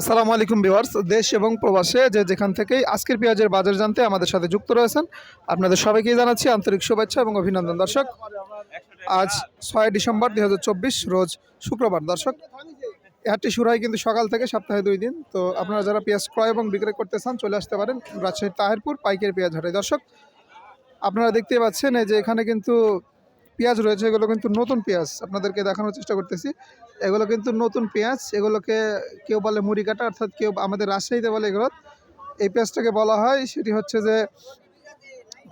আসসালামু আলাইকুম ভিউয়ার্স, দেশ এবং প্রবাসে যে যেখান থেকেই আজকের পেঁয়াজের বাজার জানতে আমাদের সাথে যুক্ত রয়েছেন, আপনাদের সবাইকেই জানাচ্ছি আন্তরিক শুভেচ্ছা এবং অভিনন্দন, দর্শক। আজ ছয় ডিসেম্বর দুই হাজার চব্বিশ, রোজ শুক্রবার, দর্শক। হাটটি শুরু হয় কিন্তু সকাল থেকে সপ্তাহে দুই দিন। তো আপনারা যারা পেঁয়াজ ক্রয় এবং বিক্রয় করতে চান, চলে আসতে পারেন রাজশাহী তাহেরপুর পাইকের পেঁয়াজ হাটে। দর্শক, আপনারা দেখতে পাচ্ছেন এই যে এখানে কিন্তু পেঁয়াজ রয়েছে, এগুলো কিন্তু নতুন পেঁয়াজ আপনাদেরকে দেখানোর চেষ্টা করতেছি। এগুলো কিন্তু নতুন পেঁয়াজ, এগুলোকে কেউ বলে মুড়ি কাটা, অর্থাৎ কেউ আমাদের রাজশাহীতে বলে এগুলো। এই পেঁয়াজটাকে বলা হয়, সেটি হচ্ছে যে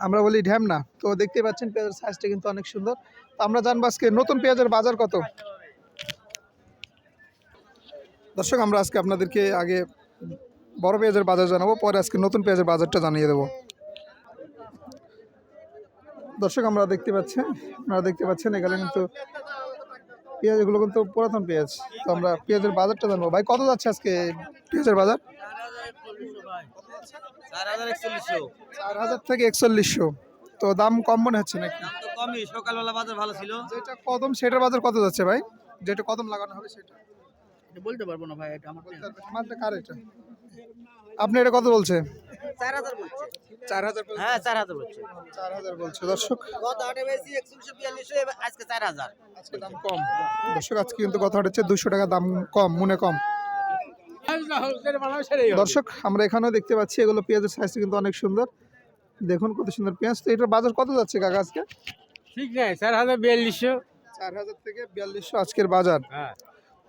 আমরা বলি ঢ্যামনা তো দেখতে পাচ্ছেন পেঁয়াজের সাইজটা কিন্তু অনেক সুন্দর। তো আমরা জানব আজকে নতুন পেঁয়াজের বাজার কত। দর্শক, আমরা আজকে আপনাদেরকে আগে বড় পেঁয়াজের বাজার জানাব, পরে আজকে নতুন পেঁয়াজের বাজারটা জানিয়ে দেবো। দর্শক আমরা দেখতে পাচ্ছেন আপনারা দেখতে পাচ্ছেন এখানে কিন্তু পেঁয়াজ এগুলো কিন্তু পুরাতন পেঁয়াজ। তো আমরা পেঁয়াজের বাজারটা জানব। ভাই কত যাচ্ছে আজকে পেঁয়াজের বাজার? চার হাজার থেকে একচল্লিশশো। তো দাম কম মনে হচ্ছে নাকি? কমই সকালবেলা বাজার ভালো ছিল। যেটা কদম সেটার বাজার কত যাচ্ছে ভাই? যেটা কদম লাগানো হবে সেটা। বলতে পারব না ভাই এটা আমার কার এটা? আপনি এটা কত বলছে? চার হাজার হ্যাঁ চার হাজার বলছে। চার হাজার বলছে। দর্শক। আজকে চার হাজার। আজকে দাম কম। দর্শক আজকে কিন্তু কথা হচ্ছে দুশো টাকা দাম কম মনে কম। দর্শক আমরা এখানেও দেখতে পাচ্ছি এগুলো পেঁয়াজের সাইজটা কিন্তু অনেক সুন্দর। দেখুন কত সুন্দর পেঁয়াজ। তো এটার বাজার কত যাচ্ছে কাকা আজকে? ঠিক নাই চার হাজার বিয়াল্লিশশো। চার হাজার থেকে বিয়াল্লিশশো আজকের বাজার। হ্যাঁ।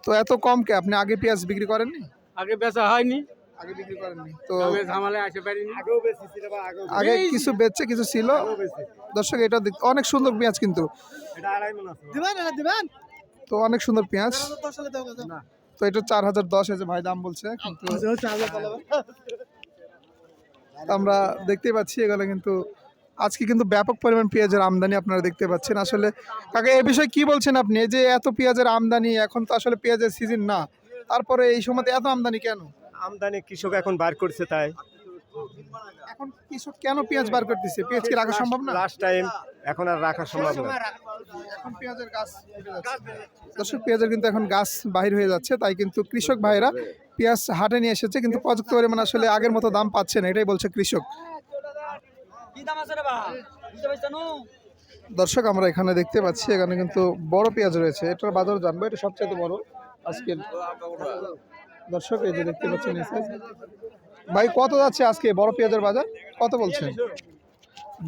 তো এত কম কে? আপনি আগে পেঁয়াজ বিক্রি করেননি? আগে বেচা হয়নি। আগে বিক্রি করেননি। তো ঝামেলায় আসতে পারিনি। আগে কিছু বেচছে কিছু ছিল। দর্শক এটা অনেক সুন্দর পেঁয়াজ কিন্তু। তো অনেক সুন্দর পেঁয়াজ। তো এটা চার হাজার দশ আছে ভাই দাম বলছে কিন্তু আমরা দেখতে পাচ্ছি এগুলো কিন্তু। আজকে কিন্তু ব্যাপক পরিমাণ পেঁয়াজের আমদানি আপনারা দেখতে পাচ্ছেন। আসলে কাকা এই বিষয়ে কি বলছেন আপনি? যে এত পেঁয়াজের আমদানি এখন তো আসলে পেঁয়াজের সিজন না। তারপরে এই সময় এত আমদানি কেন? আমদানি কৃষক এখন বার করছে তাই। এখন কৃষক কেন পেঁয়াজ বার করতেছে? পেঁয়াজ কি রাখা সম্ভব না? লাস্ট টাইম এখন আর রাখা সম্ভব না। এখন পেঁয়াজের গাছ দর্শক পেঁয়াজের কিন্তু এখন গাছ বাহির হয়ে যাচ্ছে তাই কিন্তু কৃষক ভাইরা পেঁয়াজ হাটে নিয়ে এসেছে কিন্তু পর্যাপ্ত পরিমাণ আসলে আগের মতো দাম পাচ্ছে না এটাই বলছে কৃষক। দর্শক আমরা এখানে দেখতে পাচ্ছি এখানে কিন্তু বড় পেঁয়াজ রয়েছে। এটার বাজার জানব এটা সবচেয়ে বড় আজকের। দর্শক এই যে দেখতে পাচ্ছেন ভাই কত যাচ্ছে আজকে বড় পেঁয়াজের বাজার? কত বলছেন?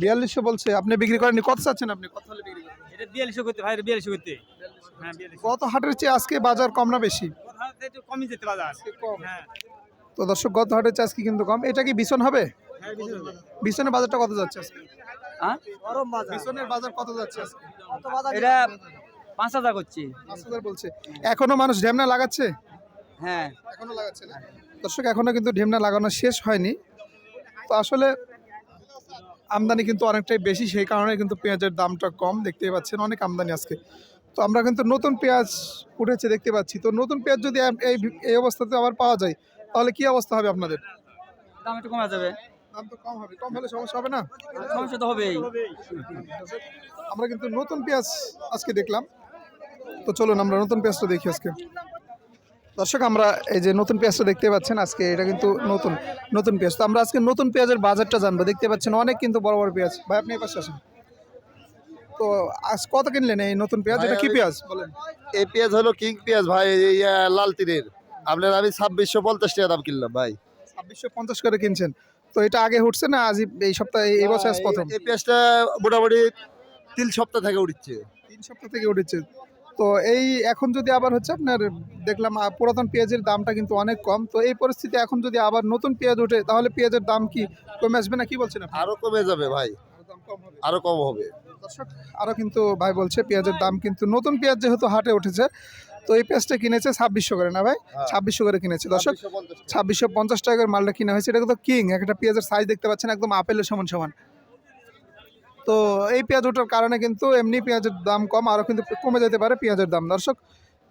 বিয়াল্লিশশো বলছে। আপনি বিক্রি করেননি। কত চাচ্ছেন আপনি? কত হলে বিক্রি করেন? এটা বিয়াল্লিশশো করতে ভাই বিয়াল্লিশশো করতে। হ্যাঁ গত হাটের চেয়ে আজকে বাজার কম না বেশি? কমই যেতে বাজার। কম। হ্যাঁ। তো দর্শক গত হাটের চেয়ে আজকে কিন্তু কম? এটা কি বিছন হবে? বিছনের বাজারটা কত যাচ্ছে আজকে? হ্যাঁ? বাজার। বিছনের বাজার কত যাচ্ছে আজকে? এটা পাঁচ হাজার করছি। পাঁচ হাজার বলছে। এখনও মানুষ ঢেমনা লাগাচ্ছে? হ্যাঁ। এখনও লাগাচ্ছে না? দর্শক এখনও কিন্তু ঢেমনা লাগানো শেষ হয়নি। তো আসলে আমদানি কিন্তু অনেকটাই বেশি সেই কারণে কিন্তু পেঁয়াজের দামটা কম। দেখতেই পাচ্ছেন অনেক আমদানি আজকে। তো আমরা কিন্তু নতুন পেঁয়াজ উঠেছে দেখতে পাচ্ছি। তো নতুন পেঁয়াজ যদি এই এই অবস্থাতে আবার পাওয়া যায় তাহলে কি অবস্থা হবে আপনাদের? দাম একটু কমে যাবে। দাম তো কম হবে। কম হলে সমস্যা হবে না? সমস্যা তো হবেই। আমরা কিন্তু নতুন পেঁয়াজ আজকে দেখলাম। তো চলুন আমরা নতুন পেঁয়াজটা দেখি আজকে। দর্শক আমরা এই যে নতুন পেঁয়াজটা দেখতে পাচ্ছেন আজকে এটা কিন্তু নতুন নতুন পেঁয়াজ। তো আমরা আজকে নতুন পেঁয়াজের বাজারটা জানব। দেখতে পাচ্ছেন অনেক কিন্তু বড় বড় পেঁয়াজ। ভাই আপনি পাশে আসেন। তো আজ কত কিনলেন এই নতুন পেঁয়াজ? এটা কি পেঁয়াজ? বলেন। এই পেঁয়াজ হলো কিং পেঁয়াজ ভাই এই লাল তীরের আপনার আমি ছাব্বিশশো পঞ্চাশ টাকা দাম কিনলাম ভাই। ছাব্বিশশো পঞ্চাশ করে কিনছেন। তো এটা আগে উঠছে না? আজ এই সপ্তাহে এই বছর আজ প্রথম? এই পেঁয়াজটা মোটামুটি তিন সপ্তাহ থেকে উঠছে। তিন সপ্তাহ থেকে উঠেছে। তো এই এখন যদি আবার হচ্ছে আপনার দেখলাম পুরাতন পেঁয়াজের দামটা কিন্তু অনেক কম। তো এই পরিস্থিতি এখন যদি আবার নতুন পেঁয়াজ ওঠে তাহলে পেঁয়াজের দাম কি কমে আসবে না কি বলছেন? আরও কমে যাবে ভাই। আরও কম হবে। আরও কম হবে। দর্শক আরও কিন্তু ভাই বলছে পেঁয়াজের দাম কিন্তু নতুন পেঁয়াজ যেহেতু হাটে উঠেছে তো এই পেঁয়াজটা কিনেছে ছাব্বিশশো করে না ভাই? হ্যাঁ। ছাব্বিশশো করে কিনেছে। দর্শক ছাব্বিশশো পঞ্চাশ টাকার মালটা কিনা হয়েছে এটা কিন্তু কিং একটা পেঁয়াজের সাইজ দেখতে পাচ্ছেন একদম আপেলের সমান সমান। তো এই পেঁয়াজ ওঠার কারণে কিন্তু এমনি পেঁয়াজের দাম কম আরও কিন্তু কমে যেতে পারে পেঁয়াজের দাম। দর্শক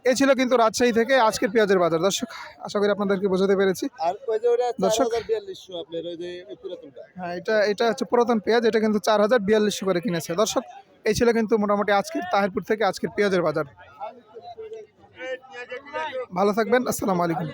এই ছিল কিন্তু রাজশাহী থেকে আজকের পেঁয়াজের বাজার। দর্শক আশা করি আপনাদেরকে বোঝাতে পেরেছি। দর্শক। 4200 আপনার ওই যে এই পুরাতনটা। হ্যাঁ এটা এটা হচ্ছে পুরাতন পেঁয়াজ এটা কিন্তু চার হাজার বিয়াল্লিশশো করে কিনেছে। দর্শক এই ছিল কিন্তু মোটামুটি আজকের তাহিরপুর থেকে আজকের পেঁয়াজের বাজার। ভালো থাকবেন আসসালামু আলাইকুম।